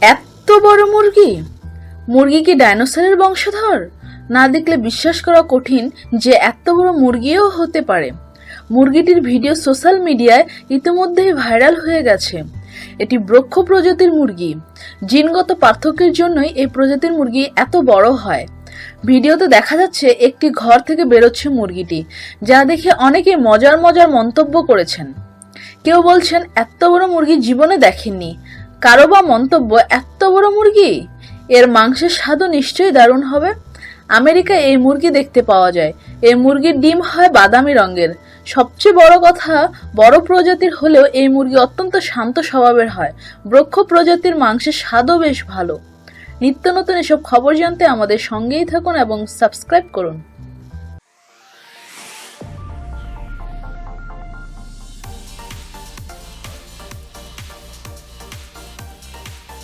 এত বড় মুরগি? মুরগি কি ডাইনোসরের বংশধর? না দেখলে বিশ্বাস করা কঠিন যে এত বড় মুরগিও হতে পারে। মুরগিটির ভিডিও সোশ্যাল মিডিয়ায় ইতিমধ্যেই ভাইরাল হয়ে গেছে। এটি ব্রক্ষ প্রজাতির মুরগি। জিনগত পার্থক্যের জন্যই এই প্রজাতির মুরগি এত বড় হয়। ভিডিওতে দেখা যাচ্ছে একটি ঘর থেকে বেরোচ্ছে মুরগিটি, যা দেখে অনেকে মজার মজার মন্তব্য করেছেন। কেউ বলছেন, এত বড় মুরগি জীবনে দেখেননি। কারও বা মন্তব্য এত বড় মুরগি? এর মাংসের স্বাদও নিশ্চয়ই দারুণ হবে। আমেরিকায় এই মুরগি দেখতে পাওয়া যায়। এই মুরগির ডিম হয় বাদামি রঙের। সবচেয়ে বড় কথা, বড় প্রজাতির হলেও এই মুরগি অত্যন্ত শান্ত স্বভাবের হয়। বৃক্ষ প্রজাতির মাংসের স্বাদও বেশ ভালো। নিত্য নতুন এসব খবর জানতে আমাদের সঙ্গেই থাকুন এবং সাবস্ক্রাইব করুন।